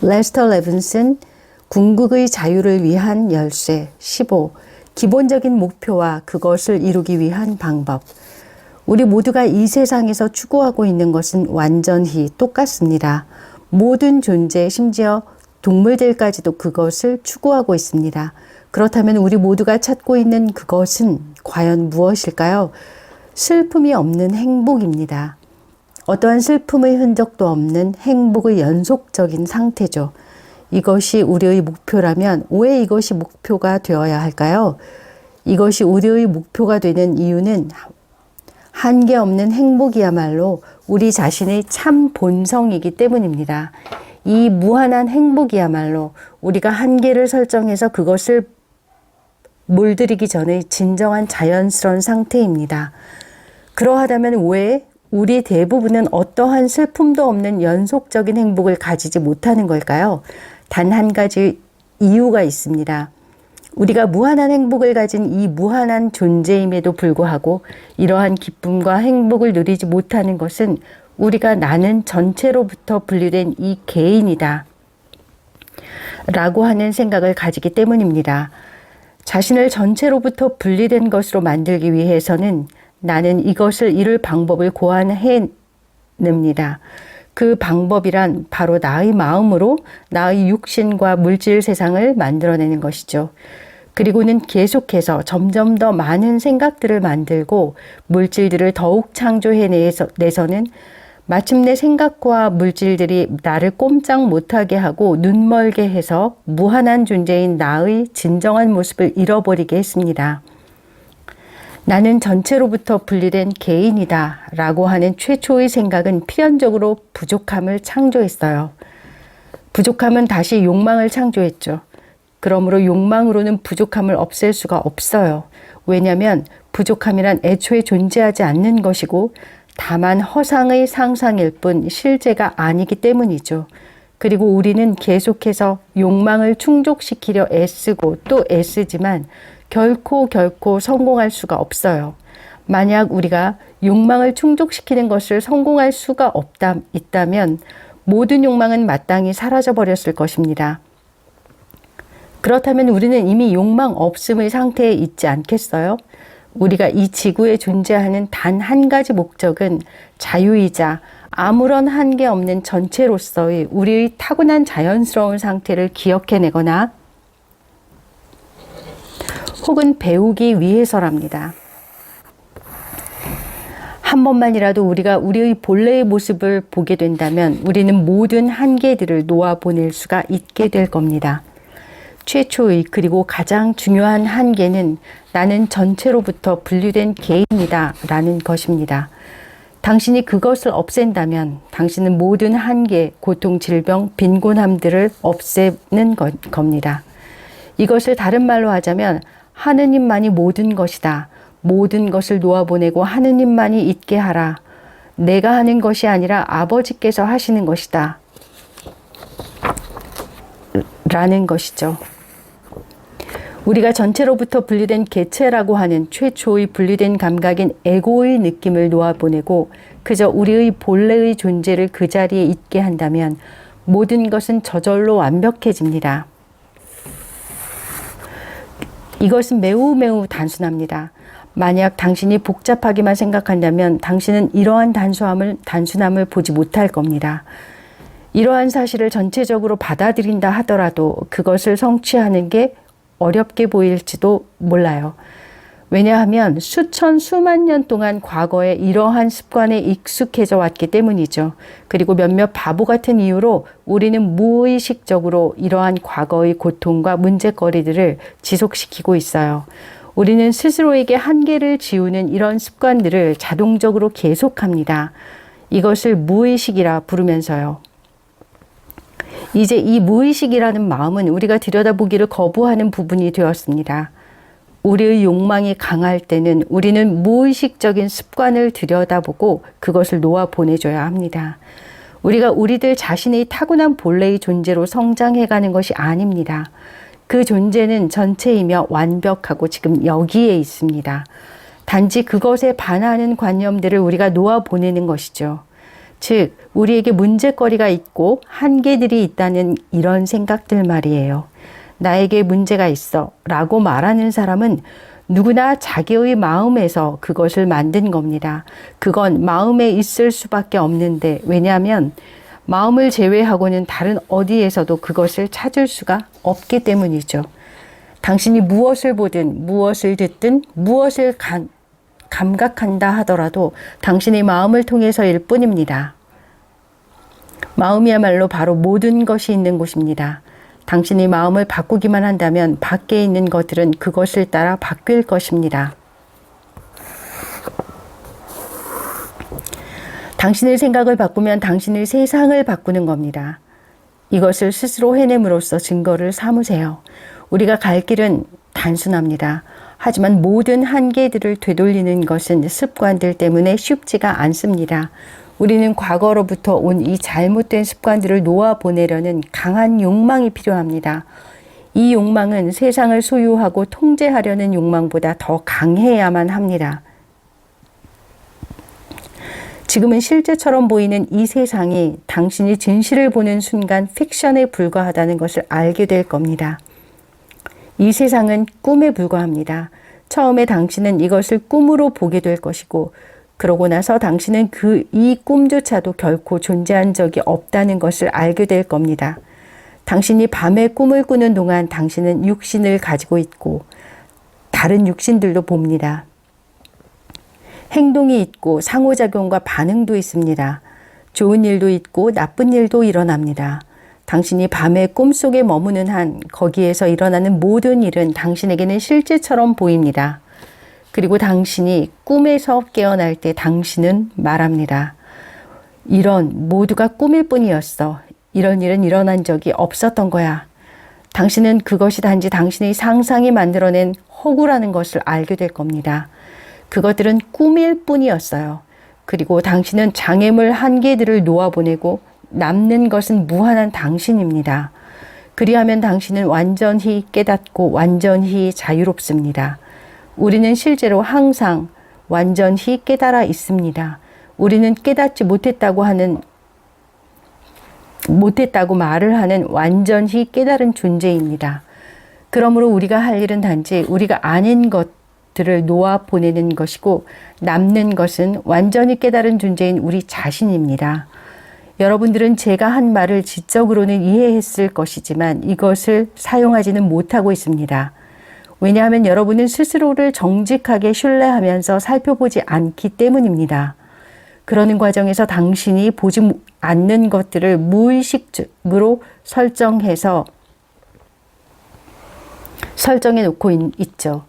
레스터 레븐슨 궁극의 자유를 위한 열쇠 15 기본적인 목표와 그것을 이루기 위한 방법 우리 모두가 이 세상에서 추구하고 있는 것은 완전히 똑같습니다. 모든 존재, 심지어 동물들까지도 그것을 추구하고 있습니다. 그렇다면 우리 모두가 찾고 있는 그것은 과연 무엇일까요? 슬픔이 없는 행복입니다. 어떠한 슬픔의 흔적도 없는 행복의 연속적인 상태죠. 이것이 우리의 목표라면 왜 이것이 목표가 되어야 할까요? 이것이 우리의 목표가 되는 이유는 한계 없는 행복이야말로 우리 자신의 참 본성이기 때문입니다. 이 무한한 행복이야말로 우리가 한계를 설정해서 그것을 물들이기 전의 진정한 자연스러운 상태입니다. 그러하다면 왜 우리 대부분은 어떠한 슬픔도 없는 연속적인 행복을 가지지 못하는 걸까요? 단 한 가지 이유가 있습니다. 우리가 무한한 행복을 가진 이 무한한 존재임에도 불구하고 이러한 기쁨과 행복을 누리지 못하는 것은 우리가 나는 전체로부터 분리된 이 개인이다. 라고 하는 생각을 가지기 때문입니다. 자신을 전체로부터 분리된 것으로 만들기 위해서는 나는 이것을 이룰 방법을 고안해 냅니다. 그 방법이란 바로 나의 마음으로 나의 육신과 물질 세상을 만들어내는 것이죠. 그리고는 계속해서 점점 더 많은 생각들을 만들고 물질들을 더욱 창조해내서는 마침내 생각과 물질들이 나를 꼼짝 못하게 하고 눈멀게 해서 무한한 존재인 나의 진정한 모습을 잃어버리게 했습니다. 나는 전체로부터 분리된 개인이다 라고 하는 최초의 생각은 필연적으로 부족함을 창조했어요. 부족함은 다시 욕망을 창조했죠. 그러므로 욕망으로는 부족함을 없앨 수가 없어요. 왜냐하면 부족함이란 애초에 존재하지 않는 것이고 다만 허상의 상상일 뿐 실제가 아니기 때문이죠. 그리고 우리는 계속해서 욕망을 충족시키려 애쓰고 또 애쓰지만 결코 결코 성공할 수가 없어요. 만약 우리가 욕망을 충족시키는 것을 성공할 수가 없다, 있다면 모든 욕망은 마땅히 사라져 버렸을 것입니다. 그렇다면 우리는 이미 욕망 없음의 상태에 있지 않겠어요? 우리가 이 지구에 존재하는 단 한 가지 목적은 자유이자 아무런 한계 없는 전체로서의 우리의 타고난 자연스러운 상태를 기억해내거나 혹은 배우기 위해서랍니다. 한 번만이라도 우리가 우리의 본래의 모습을 보게 된다면 우리는 모든 한계들을 놓아보낼 수가 있게 될 겁니다. 최초의 그리고 가장 중요한 한계는 나는 전체로부터 분리된 개인이다 라는 것입니다. 당신이 그것을 없앤다면 당신은 모든 한계, 고통, 질병, 빈곤함들을 없애는 것, 겁니다. 이것을 다른 말로 하자면 하느님만이 모든 것이다. 모든 것을 놓아보내고 하느님만이 있게 하라. 내가 하는 것이 아니라 아버지께서 하시는 것이다. 라는 것이죠. 우리가 전체로부터 분리된 개체라고 하는 최초의 분리된 감각인 에고의 느낌을 놓아보내고 그저 우리의 본래의 존재를 그 자리에 있게 한다면 모든 것은 저절로 완벽해집니다. 이것은 매우 매우 단순합니다. 만약 당신이 복잡하기만 생각한다면 당신은 이러한 단순함을, 단순함을 보지 못할 겁니다. 이러한 사실을 전체적으로 받아들인다 하더라도 그것을 성취하는 게 어렵게 보일지도 몰라요. 왜냐하면 수천, 수만 년 동안 과거에 이러한 습관에 익숙해져 왔기 때문이죠. 그리고 몇몇 바보 같은 이유로 우리는 무의식적으로 이러한 과거의 고통과 문제거리들을 지속시키고 있어요. 우리는 스스로에게 한계를 지우는 이런 습관들을 자동적으로 계속합니다. 이것을 무의식이라 부르면서요. 이제 이 무의식이라는 마음은 우리가 들여다보기를 거부하는 부분이 되었습니다. 우리의 욕망이 강할 때는 우리는 무의식적인 습관을 들여다보고 그것을 놓아 보내줘야 합니다. 우리가 우리들 자신의 타고난 본래의 존재로 성장해가는 것이 아닙니다. 그 존재는 전체이며 완벽하고 지금 여기에 있습니다. 단지 그것에 반하는 관념들을 우리가 놓아 보내는 것이죠. 즉, 우리에게 문제거리가 있고 한계들이 있다는 이런 생각들 말이에요. 나에게 문제가 있어 라고 말하는 사람은 누구나 자기의 마음에서 그것을 만든 겁니다. 그건 마음에 있을 수밖에 없는데, 왜냐하면 마음을 제외하고는 다른 어디에서도 그것을 찾을 수가 없기 때문이죠. 당신이 무엇을 보든 무엇을 듣든 무엇을 감, 감각한다 하더라도 당신의 마음을 통해서일 뿐입니다. 마음이야말로 바로 모든 것이 있는 곳입니다. 당신이 마음을 바꾸기만 한다면 밖에 있는 것들은 그것을 따라 바뀔 것입니다. 당신의 생각을 바꾸면 당신의 세상을 바꾸는 겁니다. 이것을 스스로 해냄으로써 증거를 삼으세요. 우리가 갈 길은 단순합니다. 하지만 모든 한계들을 되돌리는 것은 습관들 때문에 쉽지가 않습니다. 우리는 과거로부터 온 이 잘못된 습관들을 놓아보내려는 강한 욕망이 필요합니다. 이 욕망은 세상을 소유하고 통제하려는 욕망보다 더 강해야만 합니다. 지금은 실제처럼 보이는 이 세상이 당신이 진실을 보는 순간 픽션에 불과하다는 것을 알게 될 겁니다. 이 세상은 꿈에 불과합니다. 처음에 당신은 이것을 꿈으로 보게 될 것이고, 그러고 나서 당신은 그 이 꿈조차도 결코 존재한 적이 없다는 것을 알게 될 겁니다. 당신이 밤에 꿈을 꾸는 동안 당신은 육신을 가지고 있고, 다른 육신들도 봅니다. 행동이 있고 상호작용과 반응도 있습니다. 좋은 일도 있고 나쁜 일도 일어납니다. 당신이 밤에 꿈속에 머무는 한 거기에서 일어나는 모든 일은 당신에게는 실제처럼 보입니다. 그리고 당신이 꿈에서 깨어날 때 당신은 말합니다. 이런 모두가 꿈일 뿐이었어. 이런 일은 일어난 적이 없었던 거야. 당신은 그것이 단지 당신의 상상이 만들어낸 허구라는 것을 알게 될 겁니다. 그것들은 꿈일 뿐이었어요. 그리고 당신은 장애물 한계들을 놓아보내고 남는 것은 무한한 당신입니다. 그리하면 당신은 완전히 깨닫고 완전히 자유롭습니다. 우리는 실제로 항상 완전히 깨달아 있습니다. 우리는 깨닫지 못했다고 하는 못했다고 말을 하는 완전히 깨달은 존재입니다. 그러므로 우리가 할 일은 단지 우리가 아닌 것들을 놓아 보내는 것이고 남는 것은 완전히 깨달은 존재인 우리 자신입니다. 여러분들은 제가 한 말을 지적으로는 이해했을 것이지만 이것을 사용하지는 못하고 있습니다. 왜냐하면 여러분은 스스로를 정직하게 신뢰하면서 살펴보지 않기 때문입니다. 그러는 과정에서 당신이 보지 않는 것들을 무의식적으로 설정해서 설정해 놓고 있죠.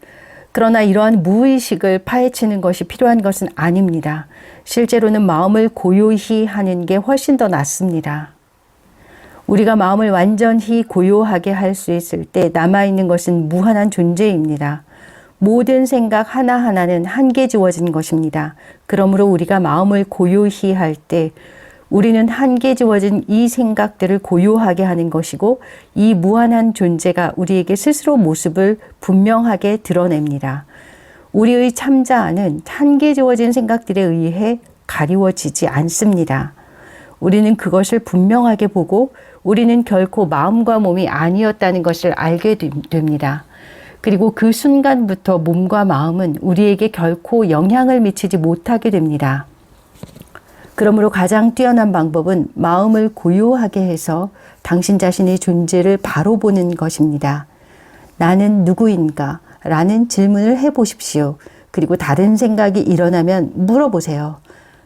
그러나 이러한 무의식을 파헤치는 것이 필요한 것은 아닙니다. 실제로는 마음을 고요히 하는 게 훨씬 더 낫습니다. 우리가 마음을 완전히 고요하게 할 수 있을 때 남아있는 것은 무한한 존재입니다. 모든 생각 하나하나는 한계 주어진 것입니다. 그러므로 우리가 마음을 고요히 할 때 우리는 한계 주어진 이 생각들을 고요하게 하는 것이고 이 무한한 존재가 우리에게 스스로 모습을 분명하게 드러냅니다. 우리의 참자아는 한계 주어진 생각들에 의해 가리워지지 않습니다. 우리는 그것을 분명하게 보고 우리는 결코 마음과 몸이 아니었다는 것을 알게 됩니다. 그리고 그 순간부터 몸과 마음은 우리에게 결코 영향을 미치지 못하게 됩니다. 그러므로 가장 뛰어난 방법은 마음을 고요하게 해서 당신 자신의 존재를 바로 보는 것입니다. 나는 누구인가? 라는 질문을 해 보십시오. 그리고 다른 생각이 일어나면 물어보세요.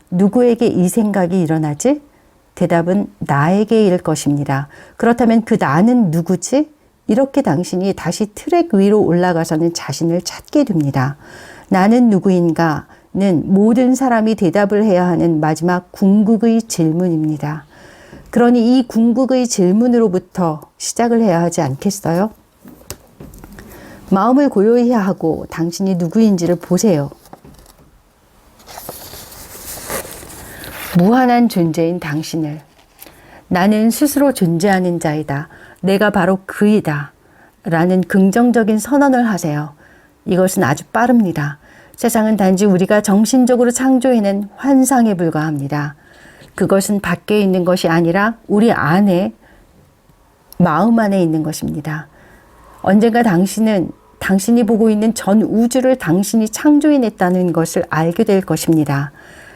누구에게 이 생각이 일어나지? 대답은 나에게 일 것입니다. 그렇다면 그 나는 누구지? 이렇게 당신이 다시 트랙 위로 올라가서는 자신을 찾게 됩니다. 나는 누구인가는 모든 사람이 대답을 해야 하는 마지막 궁극의 질문입니다. 그러니 이 궁극의 질문으로부터 시작을 해야 하지 않겠어요? 마음을 고요히 하고 당신이 누구인지를 보세요. 무한한 존재인 당신을 나는 스스로 존재하는 자이다. 내가 바로 그이다. 라는 긍정적인 선언을 하세요. 이것은 아주 빠릅니다. 세상은 단지 우리가 정신적으로 창조해낸 환상에 불과합니다. 그것은 밖에 있는 것이 아니라 우리 안에 마음 안에 있는 것입니다. 언젠가 당신은 당신이 보고 있는 전 우주를 당신이 창조해냈다는 것을 알게 될 것입니다.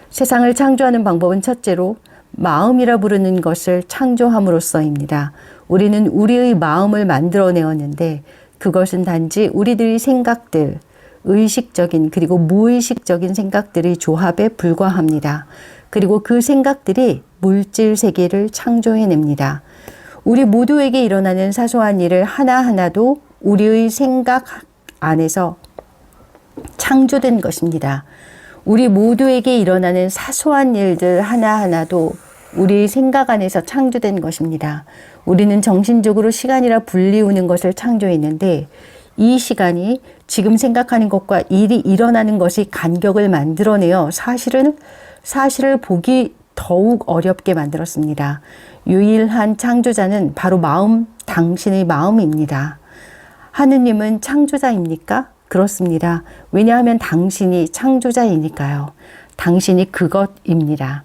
세상을 창조하는 방법은 첫째로 마음이라 부르는 것을 창조함으로써입니다. 우리는 우리의 마음을 만들어내었는데 그것은 단지 우리들의 생각들, 의식적인 그리고 무의식적인 생각들의 조합에 불과합니다. 그리고 그 생각들이 물질 세계를 창조해냅니다. 우리 모두에게 일어나는 사소한 일을 하나하나도 우리의 생각 안에서 창조된 것입니다. 우리 모두에게 일어나는 사소한 일들 하나하나도 우리 생각 안에서 창조된 것입니다. 우리는 정신적으로 시간이라 불리우는 것을 창조했는데 이 시간이 지금 생각하는 것과 일이 일어나는 것이 간격을 만들어내어 사실은 사실을 보기 더욱 어렵게 만들었습니다. 유일한 창조자는 바로 마음, 당신의 마음입니다. 하느님은 창조자입니까? 그렇습니다. 왜냐하면 당신이 창조자이니까요. 당신이 그것입니다.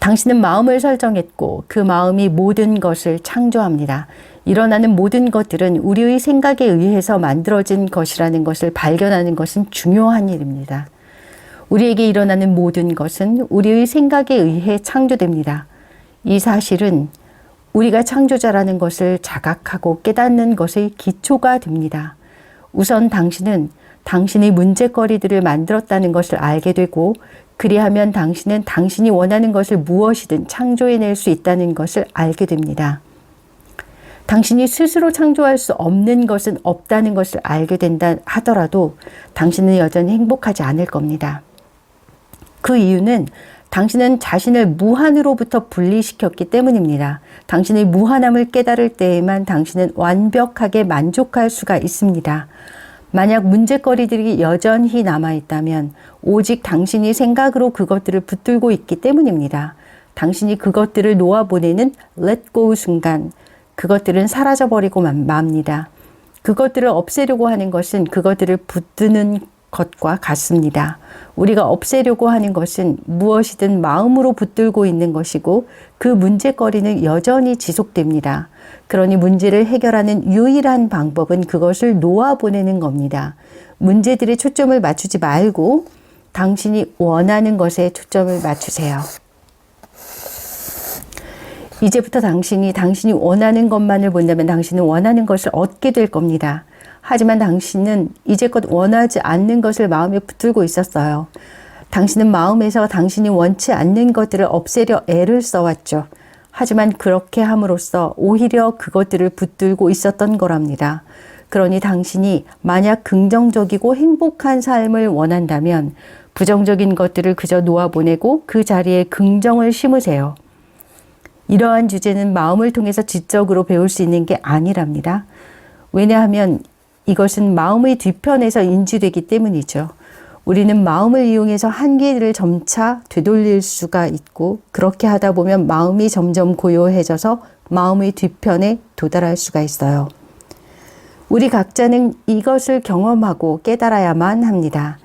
당신은 마음을 설정했고 그 마음이 모든 것을 창조합니다. 일어나는 모든 것들은 우리의 생각에 의해서 만들어진 것이라는 것을 발견하는 것은 중요한 일입니다. 우리에게 일어나는 모든 것은 우리의 생각에 의해 창조됩니다. 이 사실은 우리가 창조자라는 것을 자각하고 깨닫는 것의 기초가 됩니다. 우선 당신은 당신의 문제거리들을 만들었다는 것을 알게 되고 그리하면 당신은 당신이 원하는 것을 무엇이든 창조해낼 수 있다는 것을 알게 됩니다. 당신이 스스로 창조할 수 없는 것은 없다는 것을 알게 된다 하더라도 당신은 여전히 행복하지 않을 겁니다. 그 이유는 당신은 자신을 무한으로부터 분리시켰기 때문입니다. 당신의 무한함을 깨달을 때에만 당신은 완벽하게 만족할 수가 있습니다. 만약 문제거리들이 여전히 남아있다면 오직 당신이 생각으로 그것들을 붙들고 있기 때문입니다. 당신이 그것들을 놓아보내는 go 순간 그것들은 사라져버리고 맙니다. 그것들을 없애려고 하는 것은 그것들을 붙드는 것과 같습니다. 우리가 없애려고 하는 것은 무엇이든 마음으로 붙들고 있는 것이고 그 문제거리는 여전히 지속됩니다. 그러니 문제를 해결하는 유일한 방법은 그것을 놓아보내는 겁니다. 문제들의 초점을 맞추지 말고 당신이 원하는 것에 초점을 맞추세요. 이제부터 당신이 당신이 원하는 것만을 본다면 당신은 원하는 것을 얻게 될 겁니다. 하지만 당신은 이제껏 원하지 않는 것을 마음에 붙들고 있었어요. 당신은 마음에서 당신이 원치 않는 것들을 없애려 애를 써왔죠. 하지만 그렇게 함으로써 오히려 그것들을 붙들고 있었던 거랍니다. 그러니 당신이 만약 긍정적이고 행복한 삶을 원한다면 부정적인 것들을 그저 놓아보내고 그 자리에 긍정을 심으세요. 이러한 주제는 마음을 통해서 지적으로 배울 수 있는 게 아니랍니다. 왜냐하면 이것은 마음의 뒤편에서 인지되기 때문이죠. 우리는 마음을 이용해서 한계를 점차 되돌릴 수가 있고 그렇게 하다 보면 마음이 점점 고요해져서 마음의 뒤편에 도달할 수가 있어요. 우리 각자는 이것을 경험하고 깨달아야만 합니다.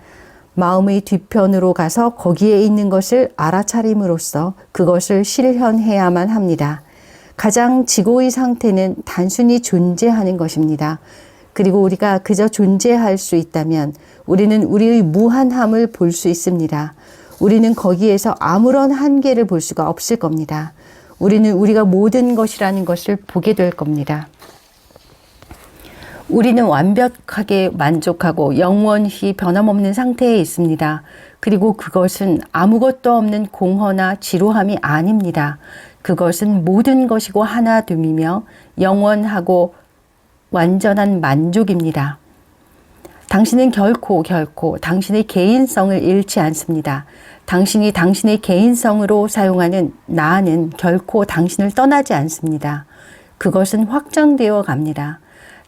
마음의 뒤편으로 가서 거기에 있는 것을 알아차림으로써 그것을 실현해야만 합니다. 가장 지고의 상태는 단순히 존재하는 것입니다. 그리고 우리가 그저 존재할 수 있다면 우리는 우리의 무한함을 볼 수 있습니다. 우리는 거기에서 아무런 한계를 볼 수가 없을 겁니다. 우리는 우리가 모든 것이라는 것을 보게 될 겁니다. 우리는 완벽하게 만족하고 영원히 변함없는 상태에 있습니다. 그리고 그것은 아무것도 없는 공허나 지루함이 아닙니다. 그것은 모든 것이고 하나됨이며 영원하고 완전한 만족입니다. 당신은 결코 결코 당신의 개인성을 잃지 않습니다. 당신이 당신의 개인성으로 사용하는 나는 결코 당신을 떠나지 않습니다. 그것은 확정되어 갑니다.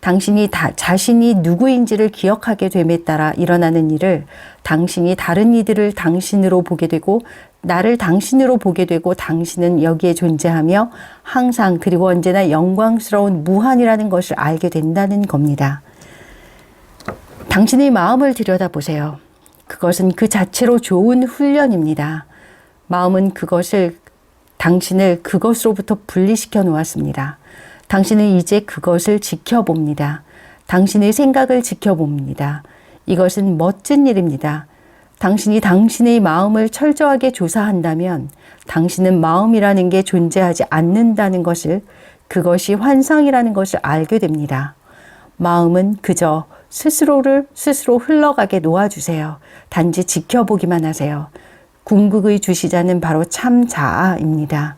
당신이 다, 자신이 누구인지를 기억하게 됨에 따라 일어나는 일을 당신이 다른 이들을 당신으로 보게 되고 나를 당신으로 보게 되고 당신은 여기에 존재하며 항상 그리고 언제나 영광스러운 무한이라는 것을 알게 된다는 겁니다. 당신의 마음을 들여다보세요. 그것은 그 자체로 좋은 훈련입니다. 마음은 그것을 당신을 그것으로부터 분리시켜 놓았습니다. 당신은 이제 그것을 지켜봅니다. 당신의 생각을 지켜봅니다. 이것은 멋진 일입니다. 당신이 당신의 마음을 철저하게 조사한다면 당신은 마음이라는 게 존재하지 않는다는 것을 그것이 환상이라는 것을 알게 됩니다. 마음은 그저 스스로를 스스로 흘러가게 놓아주세요. 단지 지켜보기만 하세요. 궁극의 주시자는 바로 참 자아입니다.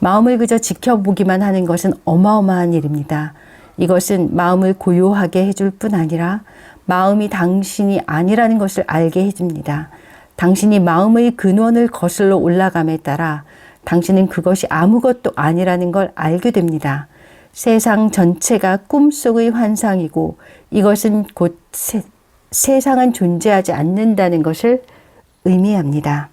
마음을 그저 지켜보기만 하는 것은 어마어마한 일입니다. 이것은 마음을 고요하게 해줄 뿐 아니라 마음이 당신이 아니라는 것을 알게 해줍니다. 당신이 마음의 근원을 거슬러 올라감에 따라 당신은 그것이 아무것도 아니라는 걸 알게 됩니다. 세상 전체가 꿈속의 환상이고 이것은 곧 세, 세상은 존재하지 않는다는 것을 의미합니다.